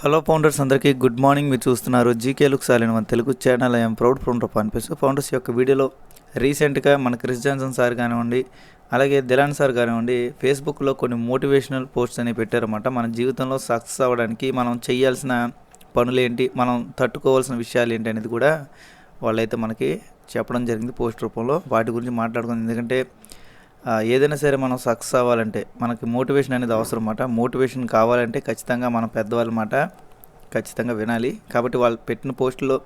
Hello founders అందరికీ good morning మీరు చూస్తున్నారు జీకే లుక్ సాలిన్ మన Telugu channel I'm proud founder అనిపిస్తూ ఫౌండర్స్ యొక్క వీడియోలో రీసెంట్గా మన క్రిస్ జాన్సన్ సార్ కానివ్వండి అలాగే దిలాన్ సార్ కానివ్వండి ఫేస్బుక్లో కొన్ని మోటివేషనల్ పోస్ట్స్ అనేవి పెట్టారన్నమాట. మన జీవితంలో సక్సెస్ అవ్వడానికి మనం చేయాల్సిన పనులు ఏంటి మనం తట్టుకోవాల్సిన విషయాలు ఏంటి అనేది కూడా వాళ్ళైతే మనకి చెప్పడం జరిగింది పోస్ట్ రూపంలో. వాటి గురించి మాట్లాడుకుంది. ఎందుకంటే ఏదైనా సరే మనం సక్సెస్ అవ్వాలంటే మనకి మోటివేషన్ అనేది అవసరం అన్నమాట. మోటివేషన్ కావాలంటే ఖచ్చితంగా మన పెద్దవాళ్ళ మాట ఖచ్చితంగా వినాలి. కాబట్టి వాళ్ళు పెట్టిన పోస్టులో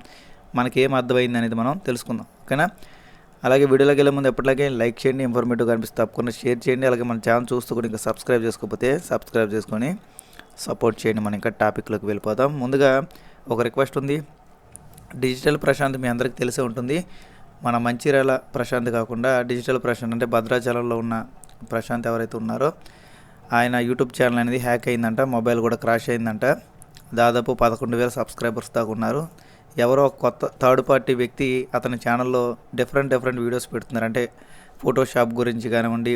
మనకి ఏం అర్థమైంది అనేది మనం తెలుసుకుందాం. ఓకేనా? అలాగే వీడియోలోకి వెళ్ళే ముందు ఎప్పటిలాగే లైక్ చేయండి ఇన్ఫర్మేటివ్ కనిపిస్తే తప్పకుండా షేర్ చేయండి. అలాగే మన ఛానల్ చూస్తూ కూడా ఇంకా సబ్స్క్రైబ్ చేసుకోకపోతే సబ్స్క్రైబ్ చేసుకొని సపోర్ట్ చేయండి. మనం ఇంకా టాపిక్లోకి వెళ్ళిపోతాం ముందుగా ఒక రిక్వెస్ట్ ఉంది. డిజిటల్ ప్రశాంత్ మీ అందరికీ తెలిసే ఉంటుంది. మన మంచిర్యాల ప్రశాంత్ కాకుండా డిజిటల్ ప్రశాంత్ అంటే భద్రాచలంలో ఉన్న ప్రశాంత్ ఎవరైతే ఉన్నారో ఆయన యూట్యూబ్ ఛానల్ అనేది హ్యాక్ అయిందంట మొబైల్ కూడా క్రాష్ అయిందంట. దాదాపు పదకొండు వేల సబ్స్క్రైబర్స్ దాకా ఉన్నారు. ఎవరో కొత్త థర్డ్ పార్టీ వ్యక్తి అతని ఛానల్లో డిఫరెంట్ డిఫరెంట్ వీడియోస్ పెడుతున్నారు. అంటే ఫోటోషాప్ గురించి కానివ్వండి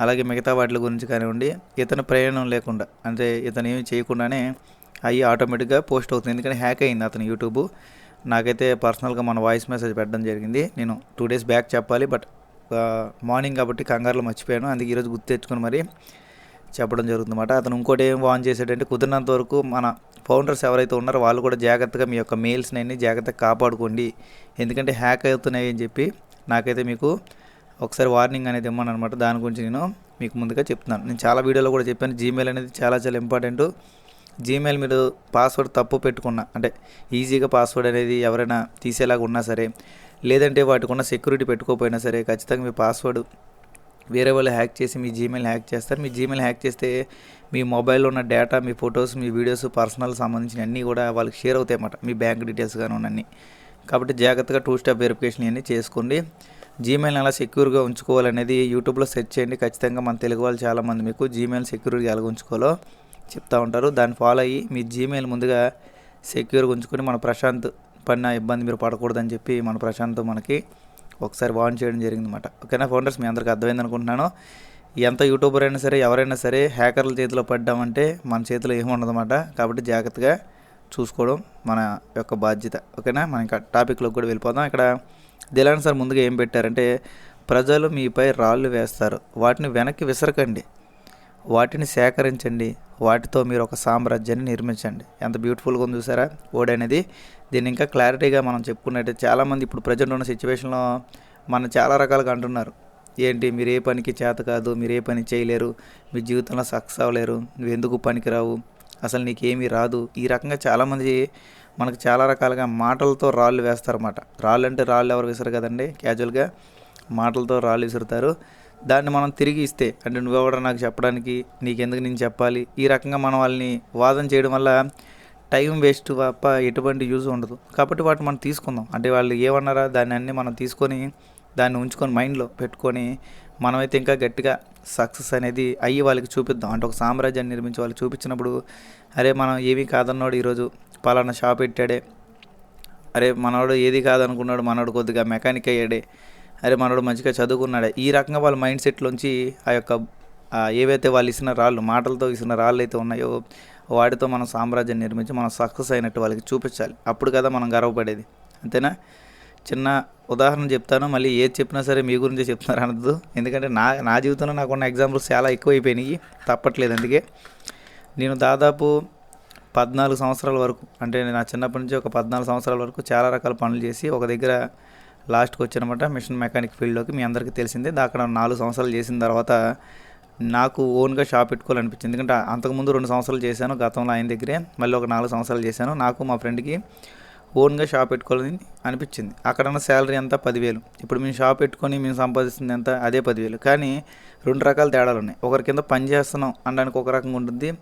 అలాగే మిగతా వాటి గురించి కానివ్వండి ఇతని ప్రయాణం లేకుండా అంటే ఇతను ఏమి చేయకుండానే అవి ఆటోమేటిక్గా పోస్ట్ అవుతుంది. ఎందుకంటే హ్యాక్ అయింది అతని యూట్యూబ్. నాకైతే పర్సనల్గా మన వాయిస్ మెసేజ్ పెట్టడం జరిగింది. నేను టూ డేస్ బ్యాక్ చెప్పాలి బట్ మార్నింగ్ కాబట్టి కంగారులో మర్చిపోయాను. అందుకే ఈరోజు గుర్తు తెచ్చుకొని మరి చెప్పడం జరుగుతుందన్నమాట. అతను ఇంకోటి ఏం వాన్ చేసాడంటే కుదిరినంత వరకు మన ఫౌండర్స్ ఎవరైతే ఉన్నారో వాళ్ళు కూడా జాగ్రత్తగా మీ యొక్క మెయిల్స్ని అన్ని జాగ్రత్తగా కాపాడుకోండి. ఎందుకంటే హ్యాక్ అవుతున్నాయి అని చెప్పి నాకైతే మీకు ఒకసారి వార్నింగ్ అనేది ఇమ్మను అనమాట దాని గురించి నేను మీకు ముందుగా చెప్తున్నాను. నేను చాలా వీడియోలో కూడా చెప్పాను. జీమెయిల్ అనేది చాలా చాలా ఇంపార్టెంట్. జీమెయిల్ మీరు పాస్వర్డ్ తప్పు పెట్టుకున్నా. అంటే ఈజీగా పాస్వర్డ్ అనేది ఎవరైనా తీసేలాగా ఉన్నా సరే లేదంటే వాటికి ఉన్న సెక్యూరిటీ పెట్టుకోకపోయినా సరే ఖచ్చితంగా మీ పాస్వర్డ్ వేరే వాళ్ళు హ్యాక్ చేసి మీ జీమెయిల్ హ్యాక్ చేస్తారు. మీ జీమెయిల్ హ్యాక్ చేస్తే మీ మొబైల్లో ఉన్న డేటా మీ ఫొటోస్ మీ వీడియోస్ పర్సనల్ సంబంధించిన అన్నీ కూడా వాళ్ళకి షేర్ అవుతాయి అన్నమాట. మీ బ్యాంక్ డీటెయిల్స్ కానీ అన్నీ కాబట్టి జాగ్రత్తగా టూ స్టెప్ వెరిఫికేషన్ ఇవన్నీ చేసుకోండి. జీమెయిల్ని ఎలా సెక్యూర్గా ఉంచుకోవాలనేది యూట్యూబ్లో సెర్చ్ చేయండి. ఖచ్చితంగా మన తెలుగు వాళ్ళు చాలామంది మీకు జీమెయిల్ సెక్యూర్గా ఎలా ఉంచుకోవాలో చెప్తా ఉంటారు. దాన్ని ఫాలో అయ్యి మీ జీమెయిల్ ముందుగా సెక్యూర్గా ఉంచుకొని మన ప్రశాంత్ పడిన ఇబ్బంది మీరు పడకూడదని చెప్పి మన ప్రశాంత్ మనకి ఒకసారి వార్న్ చేయడం జరిగిందన్నమాట. ఓకేనా ఫౌండర్స్ మీ అందరికీ అర్థమైంది అనుకుంటున్నాను. ఎంత యూట్యూబర్ అయినా సరే ఎవరైనా సరే హ్యాకర్ల చేతిలో పడ్డామంటే మన చేతిలో ఏముండదన్నమాట. కాబట్టి జాగ్రత్తగా చూసుకోవడం మన యొక్క బాధ్యత. ఓకేనా? మన ఇంకా టాపిక్లోకి కూడా వెళ్ళిపోదాం. ఇక్కడ దిలాన్ సార్ ముందుగా ఏం పెట్టారంటే ప్రజలు మీపై రాళ్ళు వేస్తారు. వాటిని వెనక్కి విసరకండి. వాటిని సేకరించండి. వాటితో మీరు ఒక సామ్రాజ్యాన్ని నిర్మించండి. ఎంత బ్యూటిఫుల్గా ఉంది చూసారా? వర్డ్ అనేది దీన్ని ఇంకా క్లారిటీగా మనం చెప్పుకున్నట్టే చాలామంది ఇప్పుడు ప్రజెంట్ ఉన్న సిచ్యువేషన్లో మనం చాలా రకాలుగా అంటున్నారు. ఏంటి? మీరు ఏ పనికి చేత కాదు మీరు ఏ పని చేయలేరు మీ జీవితంలో సక్సెస్ అవ్వలేరు నువ్వు ఎందుకు పనికిరావు అసలు నీకేమీ రాదు. ఈ రకంగా చాలామంది మనకు చాలా రకాలుగా మాటలతో రాళ్ళు వేస్తారన్నమాట. రాళ్ళు అంటే రాళ్ళు ఎవరు విసరు కదండి? క్యాజువల్గా మాటలతో రాళ్ళు విసురుతారు. దాన్ని మనం తిరిగి ఇస్తే అంటే నువ్వెవడ నాకు చెప్పడానికి నీకెందుకు నేను చెప్పాలి? ఈ రకంగా మనం వాళ్ళని వాదన చేయడం వల్ల టైం వేస్ట్ తప్ప ఎటువంటి యూజ్ ఉండదు. కాబట్టి వాటిని మనం తీసుకుందాం. అంటే వాళ్ళు ఏమన్నారా? దాన్ని అన్నీ మనం తీసుకొని దాన్ని ఉంచుకొని మైండ్లో పెట్టుకొని మనమైతే ఇంకా గట్టిగా సక్సెస్ అనేది అయ్యి వాళ్ళకి చూపిద్దాం. అంటే ఒక సామ్రాజ్యాన్ని నిర్మించి వాళ్ళకి చూపించినప్పుడు అరే మనం ఏమీ కాదన్నాడు ఈరోజు పలానా షాప్ పెట్టాడే అరే మనవాడు ఏది కాదనుకున్నాడు మనవాడు కొద్దిగా మెకానిక్ అయ్యాడే అరే మనోడు మంచిగా చదువుకున్నాడే. ఈ రకంగా వాళ్ళ మైండ్ సెట్లోంచి ఆ యొక్క ఏవైతే వాళ్ళు ఇచ్చిన రాళ్ళు మాటలతో ఇచ్చిన రాళ్ళు అయితే ఉన్నాయో వాటితో మనం సామ్రాజ్యం నిర్మించి మనం సక్సెస్ అయినట్టు వాళ్ళకి చూపించాలి. అప్పుడు కదా మనం గర్వపడేది. అంతేనా? చిన్న ఉదాహరణ చెప్తాను. మళ్ళీ ఏది చెప్పినా సరే మీ గురించి చెప్తున్నారు అనద్దు. ఎందుకంటే నా నా జీవితంలో నాకున్న ఎగ్జాంపుల్స్ చాలా ఎక్కువైపోయినాయి. తప్పట్లేదు అందుకే. నేను దాదాపు పద్నాలుగు సంవత్సరాల వరకు అంటే నా చిన్నప్పటి నుంచి ఒక పద్నాలుగు సంవత్సరాల వరకు చాలా రకాల పనులు చేసి ఒక దగ్గర లాస్ట్కి వచ్చానమాట మిషన్ మెకానిక్ ఫీల్డ్లోకి. మీ అందరికీ తెలిసిందే. అక్కడ నాలుగు సంవత్సరాలు చేసిన తర్వాత నాకు ఓన్గా షాప్ పెట్టుకోవాలనిపించింది. ఎందుకంటే అంతకుముందు రెండు సంవత్సరాలు చేశాను గతంలో ఆయన దగ్గరే. మళ్ళీ ఒక నాలుగు సంవత్సరాలు చేశాను. నాకు మా ఫ్రెండ్కి ఓన్గా షాప్ పెట్టుకోవాలని అనిపించింది. అక్కడ ఉన్న శాలరీ అంతా పదివేలు. ఇప్పుడు మేము షాప్ పెట్టుకొని మేము సంపాదిస్తుంది ఎంత అదే పదివేలు. కానీ రెండు రకాల తేడాలు ఉన్నాయి. ఒకరి కింద పని చేస్తున్నాం అనడానికి ఒక రకంగా ఉంటుంది.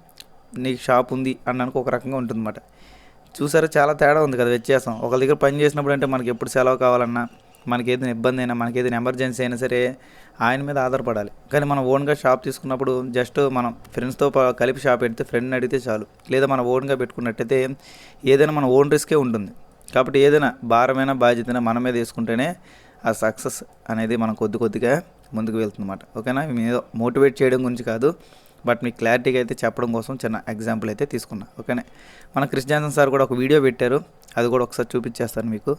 నీకు షాప్ ఉంది అనడానికి ఒక రకంగా ఉంటుందన్నమాట. చూసారా చాలా తేడా ఉంది కదా వ్యత్యాసం. ఒకరి దగ్గర పని చేసినప్పుడు అంటే మనకి ఎప్పుడు సెలవు కావాలన్నా మనకి ఏదైనా ఇబ్బంది అయినా మనకి ఏదైనా ఎమర్జెన్సీ అయినా సరే ఆయన మీద ఆధారపడాలి. కానీ మనం ఓన్గా షాప్ తీసుకున్నప్పుడు జస్ట్ మనం ఫ్రెండ్స్తో కలిపి షాప్ పెడితే ఫ్రెండ్ని అడిగితే చాలు. లేదా మనం ఓన్గా పెట్టుకున్నట్టయితే ఏదైనా మన ఓన్ రిస్కే ఉంటుంది. కాబట్టి ఏదైనా భారమైన బాధ్యతన మన మీద వేసుకుంటేనే ఆ సక్సెస్ అనేది మనం కొద్ది కొద్దిగా ముందుకు వెళ్తుందన్నమాట. ఓకేనా? మీద మోటివేట్ చేయడం గురించి కాదు. బట్ మీకు క్లారిటీగా అయితే చెప్పడం కోసం చిన్న ఎగ్జాంపుల్ అయితే తీసుకున్నా. ఓకేనే? మన క్రిస్ జాన్సన్ సార్ కూడా ఒక వీడియో పెట్టారు. అది కూడా ఒకసారి చూపించేస్తాను మీకు.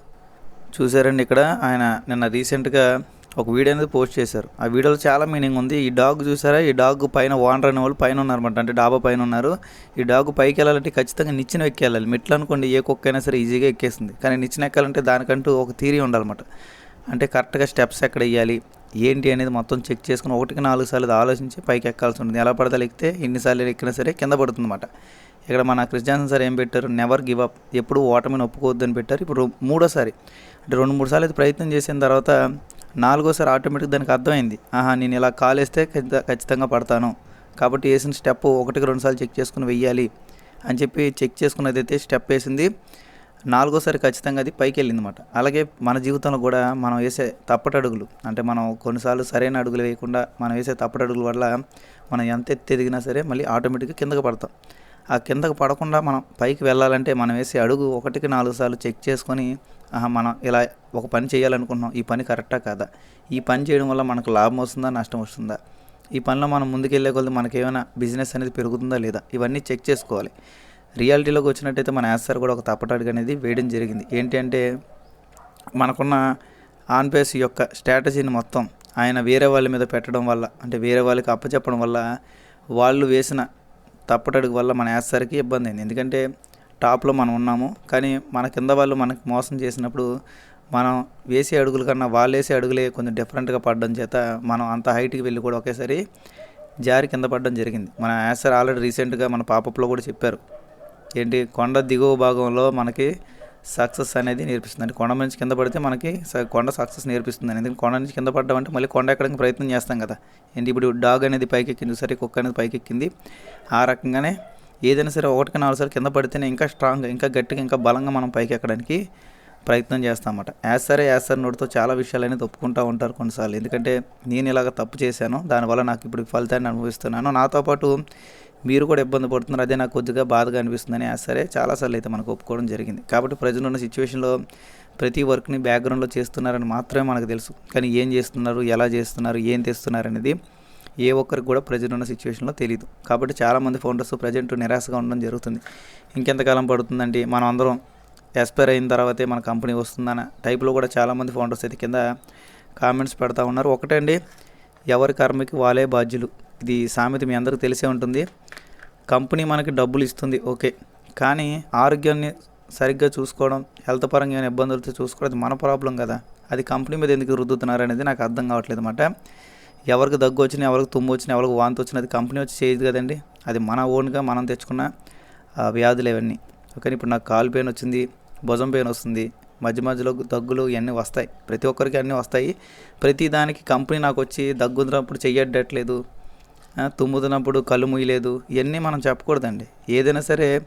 చూసారండి ఇక్కడ ఆయన నిన్న రీసెంట్గా ఒక వీడియో అనేది పోస్ట్ చేశారు. ఆ వీడియోలో చాలా మీనింగ్ ఉంది. ఈ డాగ్ చూసారా? ఈ డాగ్ పైన ఓనర్ అనే వాళ్ళు పైన ఉన్నారన్నమాట అంటే డాబా పైన ఉన్నారు. ఈ డాగ్ పైకి వెళ్ళాలంటే ఖచ్చితంగా నిచ్చెన ఎక్కి వెళ్ళాలి మెట్లు అనుకోండి ఏ కుక్క అయినా సరే ఈజీగా ఎక్కేస్తుంది. కానీ నిచ్చిన ఎక్కాలంటే దానికంటూ ఒక థీరీ ఉండాలన్నమాట. అంటే కరెక్ట్గా స్టెప్స్ ఎక్కడ వేయాలి ఏంటి అనేది మొత్తం చెక్ చేసుకుని ఒకటికి నాలుగు సార్లు ఆలోచించి పైకి ఎక్కాల్సి ఉంటుంది. ఎలా పడితే ఎక్కితే ఎన్నిసార్లు ఎక్కినా సరే కింద పడుతుంది అనమాట ఇక్కడ మన క్రిస్ సార్ ఏం పెట్టారు? నెవర్ గివ్ అప్ ఎప్పుడు ఓటమిని ఒప్పుకోవద్దని పెట్టారు. ఇప్పుడు మూడోసారి. అంటే రెండు మూడు సార్లు అయితే ప్రయత్నం చేసిన తర్వాత నాలుగోసారి ఆటోమేటిక్ దానికి అర్థమైంది. ఆహా నేను ఇలా కాలేస్తే ఖచ్చితంగా పడతాను. కాబట్టి వేసిన స్టెప్ ఒకటికి రెండు సార్లు చెక్ చేసుకుని వెయ్యాలి అని చెప్పి చెక్ చేసుకున్నదైతే స్టెప్ వేసింది. నాలుగోసారి ఖచ్చితంగా అది పైకి వెళ్ళింది అనమాట అలాగే మన జీవితంలో కూడా మనం వేసే తప్పటడుగులు అంటే మనం కొన్నిసార్లు సరైన అడుగులు వేయకుండా మనం వేసే తప్పటడుగుల వల్ల మనం ఎంత ఎత్తు ఎదిగినా సరే మళ్ళీ ఆటోమేటిక్గా కిందకి పడతాం. ఆ కిందకు పడకుండా మనం పైకి వెళ్ళాలంటే మనం వేసే అడుగు ఒకటికి నాలుగు సార్లు చెక్ చేసుకొని మనం ఇలా ఒక పని చేయాలనుకుంటున్నాం ఈ పని కరెక్టా కాదా? ఈ పని చేయడం వల్ల మనకు లాభం వస్తుందా నష్టం వస్తుందా? ఈ పనిలో మనం ముందుకెళ్ళే కొద్ది మనకి ఏమైనా బిజినెస్ అనేది పెరుగుతుందా లేదా? ఇవన్నీ చెక్ చేసుకోవాలి. రియాలిటీలోకి వచ్చినట్టయితే మన యాస్ సార్ కూడా ఒక తప్పటడుగు అనేది వేయడం జరిగింది. ఏంటి అంటే మనకున్న ఆన్ పేస్ యొక్క స్ట్రాటజీని మొత్తం ఆయన వేరే వాళ్ళ మీద పెట్టడం వల్ల అంటే వేరే వాళ్ళకి అప్పచెప్పడం వల్ల వాళ్ళు వేసిన తప్పటడుగు వల్ల మన యాసరికి ఇబ్బంది అయింది. ఎందుకంటే టాప్లో మనం ఉన్నాము కానీ మన కింద వాళ్ళు మనకు మోసం చేసినప్పుడు మనం వేసే అడుగుల కన్నా వాళ్ళు వేసే అడుగులే కొంచెం డిఫరెంట్గా పడడం చేత మనం అంత హైట్కి వెళ్ళి కూడా ఒకేసారి జారి కింద పడడం జరిగింది. మన యాసర్ ఆల్రెడీ రీసెంట్గా మన పాపప్లో కూడా చెప్పారు. ఏంటి? కొండ దిగువ భాగంలో మనకి సక్సెస్ అనేది నేర్పిస్తుంది. అంటే కొండ నుంచి కింద పడితే మనకి స- కొండ సక్సెస్ నేర్పిస్తుంది. ఎందుకంటే కొండ నుంచి కింద పడ్డం అంటే మళ్ళీ కొండ ఎక్కడానికి ప్రయత్నం చేస్తాం కదా. ఏంటి? ఇప్పుడు డాగ్ అనేది పైకి ఎక్కింది సరే కుక్క అనేది పైకి ఎక్కింది ఆ రకంగానే ఏదైనా సరే ఒకటికి నాలుగు సార్లు కింద పడితేనే ఇంకా స్ట్రాంగ్ ఇంకా గట్టిగా ఇంకా బలంగా మనం పైకి ఎక్కడానికి ప్రయత్నం చేస్తామన్నమాట యాజ్ సరే యాజ్ సరే నోటితో చాలా విషయాలు అనేది ఒప్పుకుంటూ ఉంటారు కొన్నిసార్లు. ఎందుకంటే నేను ఇలాగ తప్పు చేశాను. దానివల్ల నాకు ఇప్పుడు ఫలితాన్ని అనుభవిస్తున్నాను. నాతో పాటు మీరు కూడా ఇబ్బంది పడుతున్నారు. అదే నాకు కొద్దిగా బాధగా అనిపిస్తుందని సరే చాలాసార్లు అయితే మనకు ఒప్పుకోవడం జరిగింది. కాబట్టి ప్రజలు ఉన్న సిచ్యువేషన్లో ప్రతి వర్క్ని బ్యాక్గ్రౌండ్లో చేస్తున్నారని మాత్రమే మనకు తెలుసు. కానీ ఏం చేస్తున్నారు? ఎలా చేస్తున్నారు? ఏం తెస్తున్నారు? అనేది ఏ ఒక్కరికి కూడా ప్రజెంట్ ఉన్న సిచ్యువేషన్లో తెలియదు కాబట్టి చాలామంది ఫౌండర్స్ ప్రజెంట్ నిరాశగా ఉండడం జరుగుతుంది. ఇంకెంతకాలం పడుతుందండి? మనం అందరం ఎక్స్పైర్ అయిన తర్వాతే మన కంపెనీ వస్తుందన్న టైప్లో కూడా చాలామంది ఫౌండర్స్ అయితే కింద కామెంట్స్ పెడతా ఉన్నారు. ఒకటండి ఎవరి కర్మకి వాళ్ళే బాధ్యులు? ఇది సామెత మీ అందరికీ తెలిసే ఉంటుంది. కంపెనీ మనకి డబ్బులు ఇస్తుంది ఓకే. కానీ ఆరోగ్యాన్ని సరిగ్గా చూసుకోవడం హెల్త్ పరంగా ఏమైనా ఇబ్బందులతో చూసుకోవడం అది మన ప్రాబ్లం కదా. అది కంపెనీ మీద ఎందుకు రుద్దుతున్నారు అనేది నాకు అర్థం కావట్లేదు అనమాట ఎవరికి దగ్గు వచ్చినా ఎవరికి తుమ్ము వచ్చినా ఎవరికి వాంతి వచ్చినా అది కంపెనీ వచ్చి చేయదు కదండి. అది మన ఓన్గా మనం తెచ్చుకున్న ఆ, వ్యాధులు ఇవన్నీ. ఓకే ఇప్పుడు నాకు కాలు పెయిన్ వచ్చింది భుజం పెయిన్ వస్తుంది మధ్య మధ్యలో దగ్గులు ఇవన్నీ వస్తాయి. ప్రతి ఒక్కరికి అన్నీ వస్తాయి. ప్రతి దానికి కంపెనీ నాకు వచ్చి దగ్గుతున్నప్పుడు చెయ్యడ్డట్లేదు ఆ, తుమ్ముతున్నప్పుడు కళ్ళు ముయ్యలేదు ఇవన్నీ మనం చెప్పకూడదండి. ఏదైనా సరే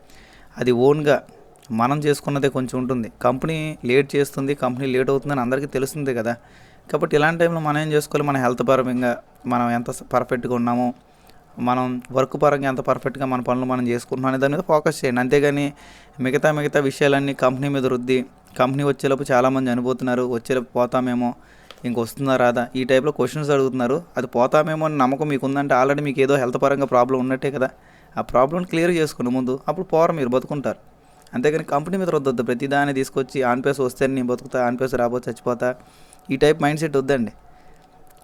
అది ఓన్గా మనం చేసుకున్నదే కొంచెం ఉంటుంది. కంపెనీ లేట్ చేస్తుంది కంపెనీ లేట్ అవుతుందని అందరికీ తెలుస్తుంది కదా. కాబట్టి ఇలాంటి టైంలో మనం ఏం చేసుకోవాలి? మన హెల్త్ పరంగా మనం ఎంత పర్ఫెక్ట్గా ఉన్నామో మనం వర్క్ పరంగా ఎంత పర్ఫెక్ట్గా మన పనులు మనం చేసుకుంటున్నాం అనే దాని మీద ఫోకస్ చేయండి. అంతేగాని మిగతా మిగతా విషయాలన్నీ కంపెనీ మీద రుద్ది కంపెనీ వచ్చేలోపు చాలామంది చనిపోతున్నారు వచ్చేలోపు పోతామేమో ఇంకొస్తుందా రాదా? ఈ టైప్లో క్వశ్చన్స్ అడుగుతున్నారు. అది పోతామేమో అని నమ్మకం మీకు ఉందంటే ఆల్రెడీ మీకు ఏదో హెల్త్ పరంగా ప్రాబ్లం ఉన్నట్టే కదా. ఆ ప్రాబ్లం క్లియర్ చేసుకుని ముందు అప్పుడు పోరు మీరు బతుకుంటారు. అంతేగాని కంపెనీ మీద రుద్దొద్దు. ప్రతిదాన్ని తీసుకొచ్చి ఆన్పేస్ వస్తే నేను బతుకుతా ఆన్పేస్ రాబోతే చచ్చిపోతా. ఈ టైప్ మైండ్ సెట్ వద్దండి.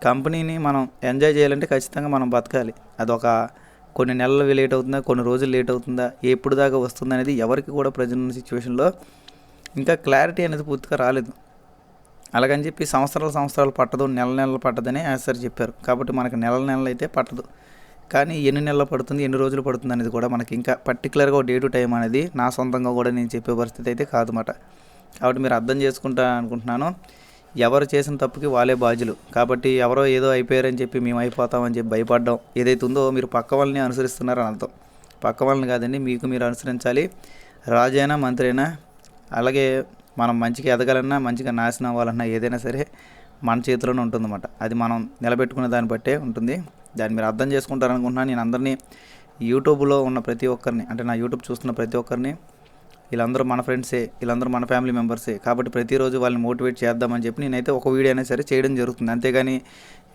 కంపెనీని మనం ఎంజాయ్ చేయాలంటే ఖచ్చితంగా మనం బతకాలి. అదొక కొన్ని నెలలు లేట్ అవుతుందా కొన్ని రోజులు లేట్ అవుతుందా ఎప్పుడు దాకా వస్తుందనేది ఎవరికి కూడా ప్రజెంట్ సిచ్యువేషన్లో ఇంకా క్లారిటీ అనేది పూర్తిగా రాలేదు. అలాగని చెప్పి సంవత్సరాలు సంవత్సరాలు పట్టదు నెల నెలలు పట్టదని యాజ్ సార్ చెప్పారు. కాబట్టి మనకి నెల నెలలు అయితే పట్టదు. కానీ ఎన్ని నెలలు పడుతుంది ఎన్ని రోజులు పడుతుంది అనేది కూడా మనకి ఇంకా పర్టికులర్గా ఒక డే టు టైం అనేది నా సొంతంగా కూడా నేను చెప్పే పరిస్థితి అయితే కాదన్నమాట. కాబట్టి మీరు అర్థం చేసుకుంటా అనుకుంటున్నాను. ఎవరు చేసిన తప్పుకి వాళ్ళే బాధ్యులు. కాబట్టి ఎవరో ఏదో అయిపోయారని చెప్పి మేము అయిపోతామని చెప్పి భయపడడం ఏదైతే ఉందో మీరు పక్క వాళ్ళని అనుసరిస్తున్నారని అర్థం. పక్క వాళ్ళని కాదండి మీకు మీరు అనుసరించాలి. రాజైనా మంత్రి అయినా అలాగే మనం మంచిగా ఎదగాలన్నా మంచిగా నాశనం అవ్వాలన్నా ఏదైనా సరే మన చేతిలోనే ఉంటుందన్నమాట. అది మనం నిలబెట్టుకునే దాన్ని బట్టే ఉంటుంది. దాన్ని మీరు అర్థం చేసుకుంటారనుకుంటున్నాను. నేను అందరినీ యూట్యూబ్లో ఉన్న ప్రతి ఒక్కరిని అంటే నా యూట్యూబ్ చూస్తున్న ప్రతి ఒక్కరిని వీళ్ళందరూ మన ఫ్రెండ్సే వీళ్ళందరూ మన ఫ్యామిలీ మెంబర్సే కాబట్టి ప్రతిరోజు వాళ్ళని మోటివేట్ చేద్దామని చెప్పి నేనైతే ఒక వీడియో అయినా సరే చేయడం జరుగుతుంది. అంతేగాని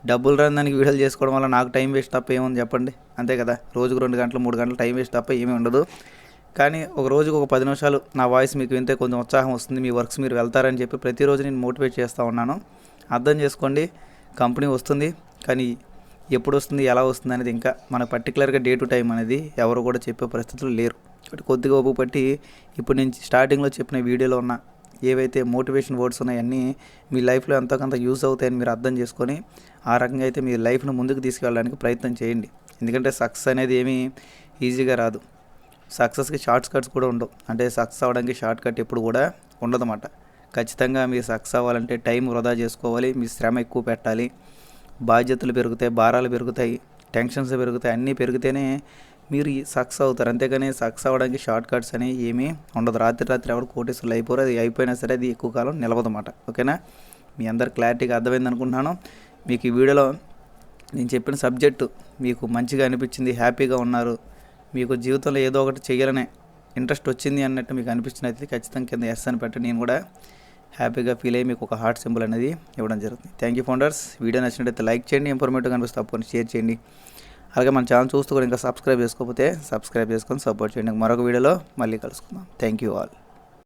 డబ్బులు రాని దానికి వీడియోలు చేసుకోవడం వల్ల నాకు టైం వేస్ట్ తప్ప ఏముంది చెప్పండి? అంతే కదా? రోజుకు రెండు గంటలు మూడు గంటలు టైం వేస్ట్ తప్ప ఏమీ ఉండదు. కానీ ఒక రోజుకు ఒక పది నిమిషాలు నా వాయిస్ మీకు వింటే కొంచెం ఉత్సాహం వస్తుంది మీ వర్క్స్ మీరు వెళ్తారని చెప్పి ప్రతిరోజు నేను మోటివేట్ చేస్తూ ఉన్నాను. అర్థం చేసుకోండి కంపెనీ వస్తుంది కానీ ఎప్పుడు వస్తుంది ఎలా వస్తుంది అనేది ఇంకా మన పర్టికులర్గా డే టు టైం అనేది ఎవరు కూడా చెప్పే పరిస్థితులు లేరు. కాబట్టి కొద్దిగా ఒప్పు పట్టి ఇప్పుడు నేను స్టార్టింగ్లో చెప్పిన వీడియోలో ఉన్న ఏవైతే మోటివేషన్ వర్డ్స్ ఉన్నాయన్నీ మీ లైఫ్లో ఎంతో కొంత యూస్ అవుతాయని మీరు అర్థం చేసుకొని ఆ రకంగా అయితే మీ లైఫ్ను ముందుకు తీసుకెళ్ళడానికి ప్రయత్నం చేయండి. ఎందుకంటే సక్సెస్ అనేది ఏమీ ఈజీగా రాదు. సక్సెస్కి షార్ట్ కట్స్ కూడా ఉండవు. అంటే సక్సెస్ అవ్వడానికి షార్ట్ కట్ ఎప్పుడు కూడా ఉండదన్నమాట. ఖచ్చితంగా మీరు సక్సెస్ అవ్వాలంటే టైం వృధా చేసుకోవాలి. మీ శ్రమ ఎక్కువ పెట్టాలి. బాధ్యతలు పెరుగుతాయి భారాలు పెరుగుతాయి టెన్షన్స్ పెరుగుతాయి అన్నీ పెరిగితేనే మీరు సక్సెస్ అవుతారు. అంతేగాని సక్సెస్ అవ్వడానికి షార్ట్ కట్స్ అని ఏమీ ఉండదు. రాత్రి రాత్రి ఎవరు కోటేశ్వర్లు అయిపోరు. అది అయిపోయినా సరే అది ఎక్కువ కాలం నిలవదన్నమాట. ఓకేనా? మీ అందరు క్లారిటీగా అర్థమైంది అనుకుంటున్నాను. మీకు ఈ వీడియోలో నేను చెప్పిన సబ్జెక్టు మీకు మంచిగా అనిపించింది హ్యాపీగా ఉన్నారు మీకు జీవితంలో ఏదో ఒకటి చేయాలనే ఇంట్రెస్ట్ వచ్చింది అన్నట్టు మీకు అనిపించినట్లయితే ఖచ్చితంగా కింద ఎస్ అని పెట్టి నేను కూడా హ్యాపీగా ఫీల్ అయ్యి మీకు ఒక హార్ట్ సింబల్ అనేది ఇవ్వడం జరుగుతుంది. థ్యాంక్ యూ ఫౌండర్స్ వీడియో నచ్చినట్టయితే లైక్ చేయండి ఇన్ఫర్మేటివ్ కనిపిస్తే తప్పకుండా షేర్ చేయండి. అలాగే మన ఛానల్ చూస్తూ కూడా ఇంకా సబ్స్క్రైబ్ చేసుకోకపోతే సబ్స్క్రైబ్ చేసుకొని సపోర్ట్ చేయండి. మరొక వీడియోలో మళ్ళీ కలుసుకుందాం. Thank you all